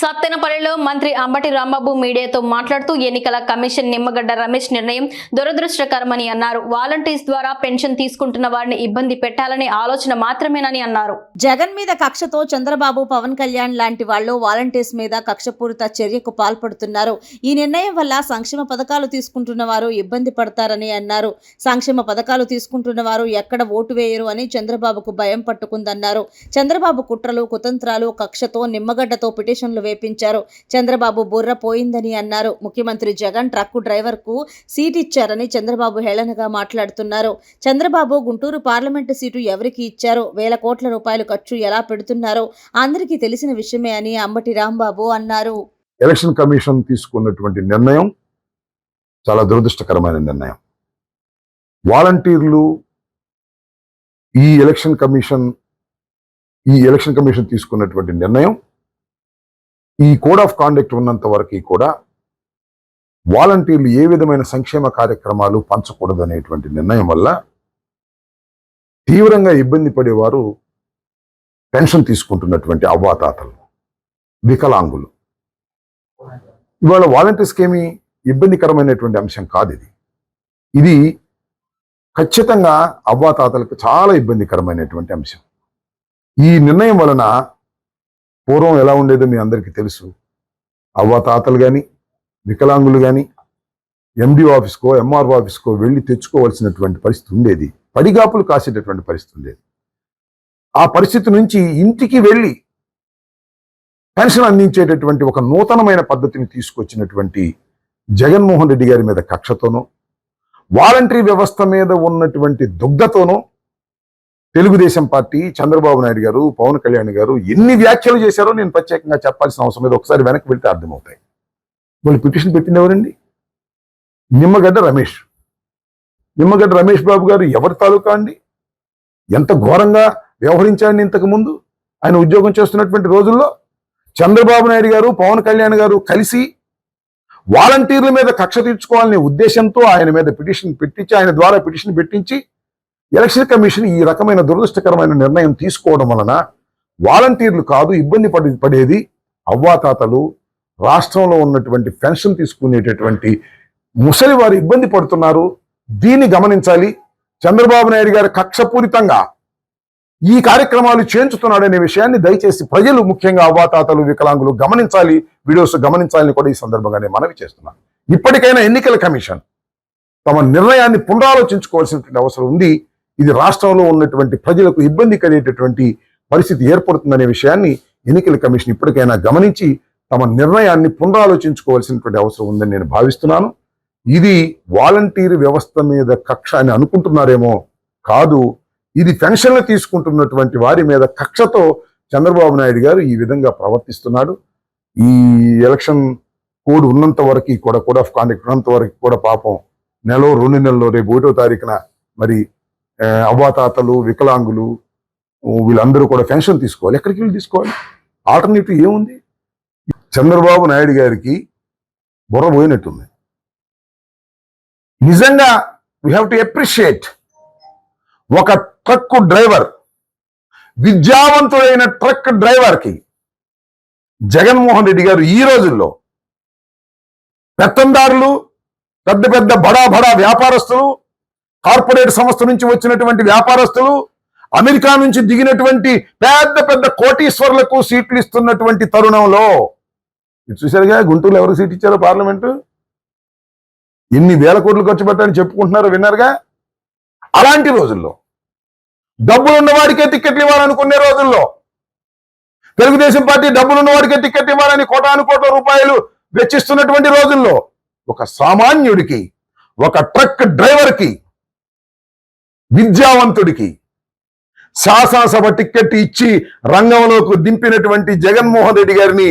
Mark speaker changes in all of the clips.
Speaker 1: సత్తెనపల్లిలో మంత్రి అంబటి రాంబాబు మీడియాతో మాట్లాడుతూ ఎన్నికల కమిషన్ నిమ్మగడ్డ రమేష్ నిర్ణయం దురదృష్టకరమని అన్నారు. వాలంటీర్స్ ద్వారా పెన్షన్ తీసుకుంటున్న వారిని ఇబ్బంది పెట్టాలనే ఆలోచన మాత్రమేనని అన్నారు.
Speaker 2: జగన్ మీద కక్షతో చంద్రబాబు పవన్ కళ్యాణ్ లాంటి వాళ్ళు వాలంటీర్స్ మీద కక్షపూరిత చర్యకు పాల్పడుతున్నారు. ఈ నిర్ణయం వల్ల సంక్షేమ పథకాలు తీసుకుంటున్న వారు ఇబ్బంది పడతారని అన్నారు. సంక్షేమ పథకాలు తీసుకుంటున్న వారు ఎక్కడ ఓటు వేయరు అని చంద్రబాబుకు భయం పట్టుకుందన్నారు. చంద్రబాబు కుట్రలు కుతంత్రాలు కక్షతో నిమ్మగడ్డతో పిటిషన్లు వేపించారు చంద్రబాబు బుర్ర పోయిందని అన్నారు. ముఖ్యమంత్రి జగన్ ట్రక్కు డ్రైవర్కు సీట్ ఇచ్చారని చంద్రబాబు హేళనగా మాట్లాడుతున్నారు. చంద్రబాబు గుంటూరు పార్లమెంటు సీటు ఎవరికి ఇచ్చారో? వేల కోట్ల రూపాయలు ఖర్చు ఎలా పెడుతున్నారో? అందరికీ తెలిసిన విషయమే అని అంబటి రాంబాబు అన్నారు.
Speaker 3: ఎలక్షన్ కమిషన్ తీసుకున్నటువంటి నిర్ణయం చాలా దురదృష్టకరమైన నిర్ణయం. వాలంటీర్లు ఈ ఎలక్షన్ కమిషన్ ఈ ఎలక్షన్ కమిషన్ తీసుకున్నటువంటి నిర్ణయం ఈ కోడ్ ఆఫ్ కాండక్ట్ ఉన్నంత వరకు కూడా వాలంటీర్లు ఏ విధమైన సంక్షేమ కార్యక్రమాలు పంచకూడదు అనేటువంటి నిర్ణయం వల్ల తీవ్రంగా ఇబ్బంది పడేవారు పెన్షన్ తీసుకుంటున్నటువంటి అవ్వాతాతలు వికలాంగులు. ఇవాళ వాలంటీర్స్కి ఏమి ఇబ్బందికరమైనటువంటి అంశం కాదు ఇది. ఇది ఖచ్చితంగా అవ్వాతాతలకు చాలా ఇబ్బందికరమైనటువంటి అంశం. ఈ నిర్ణయం వలన పూర్వం ఎలా ఉండేదో మీ అందరికీ తెలుసు. అవ్వాతాతలు కానీ వికలాంగులు కానీ ఎండి ఆఫీస్కో ఎంఆర్ఓ ఆఫీస్కో వెళ్ళి తెచ్చుకోవాల్సినటువంటి పరిస్థితి ఉండేది. పడిగాపులు కాసేటటువంటి పరిస్థితి ఉండేది. ఆ పరిస్థితి నుంచి ఇంటికి వెళ్ళి పెన్షన్ అందించేటటువంటి ఒక నూతనమైన పద్ధతిని తీసుకొచ్చినటువంటి జగన్మోహన్ రెడ్డి గారి మీద కక్షతోనూ వాలంటరీ వ్యవస్థ మీద ఉన్నటువంటి దుగ్ధతోనో తెలుగుదేశం పార్టీ చంద్రబాబు నాయుడు గారు పవన్ కళ్యాణ్ గారు ఎన్ని వ్యాఖ్యలు చేశారో నేను ప్రత్యేకంగా చెప్పాల్సిన అవసరం లేదు. ఒకసారి వెనక్కి వెళ్తే అర్థమవుతాయి. వాళ్ళు పిటిషన్ పెట్టింది ఎవరండి? నిమ్మగడ్డ రమేష్. నిమ్మగడ్డ రమేష్ బాబు గారు ఎవరి తాలూకా అండి? ఎంత ఘోరంగా వ్యవహరించాడండి ఇంతకు ముందు? ఆయన ఉద్యోగం చేస్తున్నటువంటి రోజుల్లో చంద్రబాబు నాయుడు గారు పవన్ కళ్యాణ్ గారు కలిసి వాలంటీర్ల మీద కక్ష తీర్చుకోవాలనే ఉద్దేశంతో ఆయన మీద పిటిషన్ పెట్టించి ఆయన ద్వారా పిటిషన్ పెట్టించి ఎలక్షన్ కమిషన్ ఈ రకమైన దురదృష్టకరమైన నిర్ణయం తీసుకోవడం వలన వాలంటీర్లు కాదు ఇబ్బంది పడి పడేది అవ్వాతాతలు రాష్ట్రంలో ఉన్నటువంటి పెన్షన్ తీసుకునేటటువంటి ముసలి వారు ఇబ్బంది పడుతున్నారు. దీన్ని గమనించాలి. చంద్రబాబు నాయుడు గారు కక్షపూరితంగా ఈ కార్యక్రమాలు చేయించుతున్నాడనే విషయాన్ని దయచేసి ప్రజలు ముఖ్యంగా అవ్వాతాతలు వికలాంగులు గమనించాలి. వీడియోస్ గమనించాలని కూడా ఈ సందర్భంగానే మనవి చేస్తున్నాను ఇప్పటికైనా ఎన్నికల కమిషన్ తమ నిర్ణయాన్ని పునరాలోచించుకోవాల్సినటువంటి అవసరం ఉంది. ఇది రాష్ట్రంలో ఉన్నటువంటి ప్రజలకు ఇబ్బంది కలిగేటటువంటి పరిస్థితి ఏర్పడుతుందనే విషయాన్ని ఎన్నికల కమిషన్ ఇప్పటికైనా గమనించి తమ నిర్ణయాన్ని పునరాలోచించుకోవాల్సినటువంటి అవసరం ఉందని నేను భావిస్తున్నాను. ఇది వాలంటీర్ వ్యవస్థ మీద కక్ష అని అనుకుంటున్నారేమో కాదు. ఇది పెన్షన్లు తీసుకుంటున్నటువంటి వారి మీద కక్షతో చంద్రబాబు నాయుడు గారు ఈ విధంగా ప్రవర్తిస్తున్నాడు. ఈ ఎలక్షన్ కోడ్ ఉన్నంత వరకు కూడా కోడ్ ఆఫ్ కాండక్ట్ ఉన్నంత వరకు కూడా పాపం నెల రెండు నెలల్లో రేపు ఒకటో తారీఖున మరి అవ్వాతాతలు వికలాంగులు వీళ్ళందరూ కూడా పెన్షన్ తీసుకోవాలి. ఎక్కడికి వెళ్ళి తీసుకోవాలి? ఆల్టర్నేటివ్ ఏముంది? చంద్రబాబు నాయుడు గారికి బుర్ర పోయినట్టుంది. నిజంగా వీ హ్యావ్ టు అప్రిషియేట్ ఒక ట్రక్ డ్రైవర్ విద్యావంతుడైన ట్రక్ డ్రైవర్కి జగన్మోహన్ రెడ్డి గారు ఈ రోజుల్లో పెత్తందారులు పెద్ద పెద్ద బడా బడా వ్యాపారస్తులు కార్పొరేట్ సంస్థ నుంచి వచ్చినటువంటి వ్యాపారస్తులు అమెరికా నుంచి దిగినటువంటి పెద్ద పెద్ద కోటీశ్వర్లకు సీట్లు ఇస్తున్నటువంటి తరుణంలో చూశారుగా గుంటూరులో ఎవరు సీట్ ఇచ్చారో పార్లమెంటు? ఎన్ని వేల కోట్లు ఖర్చు పెట్టాలని చెప్పుకుంటున్నారో విన్నారుగా? అలాంటి రోజుల్లో డబ్బులు ఉన్నవాడికే టిక్కెట్లు ఇవ్వాలనుకునే రోజుల్లో తెలుగుదేశం పార్టీ డబ్బులు ఉన్నవాడికే టిక్కెట్ ఇవ్వాలని కోటాను కోట్ల రూపాయలు వెచ్చిస్తున్నటువంటి రోజుల్లో ఒక సామాన్యుడికి ఒక ట్రక్ డ్రైవర్కి విద్యావంతుడికి శాసనసభ టిక్కెట్ ఇచ్చి రంగంలోకి దింపినటువంటి జగన్మోహన్ రెడ్డి గారిని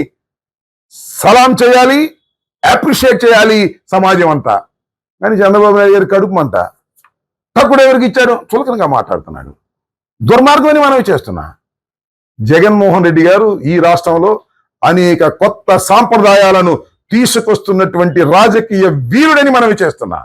Speaker 3: సలాం చేయాలి అప్రిషియేట్ చేయాలి సమాజం అంతా. కానీ చంద్రబాబు నాయుడు గారి కడుపు తక్కువ ఎవరికి ఇచ్చారు చులకనగా మాట్లాడుతున్నాడు. దుర్మార్గం అని మనవి చేస్తున్నా. జగన్మోహన్ రెడ్డి గారు ఈ రాష్ట్రంలో అనేక కొత్త సాంప్రదాయాలను తీసుకొస్తున్నటువంటి రాజకీయ వీరుడని మనవి చేస్తున్నా.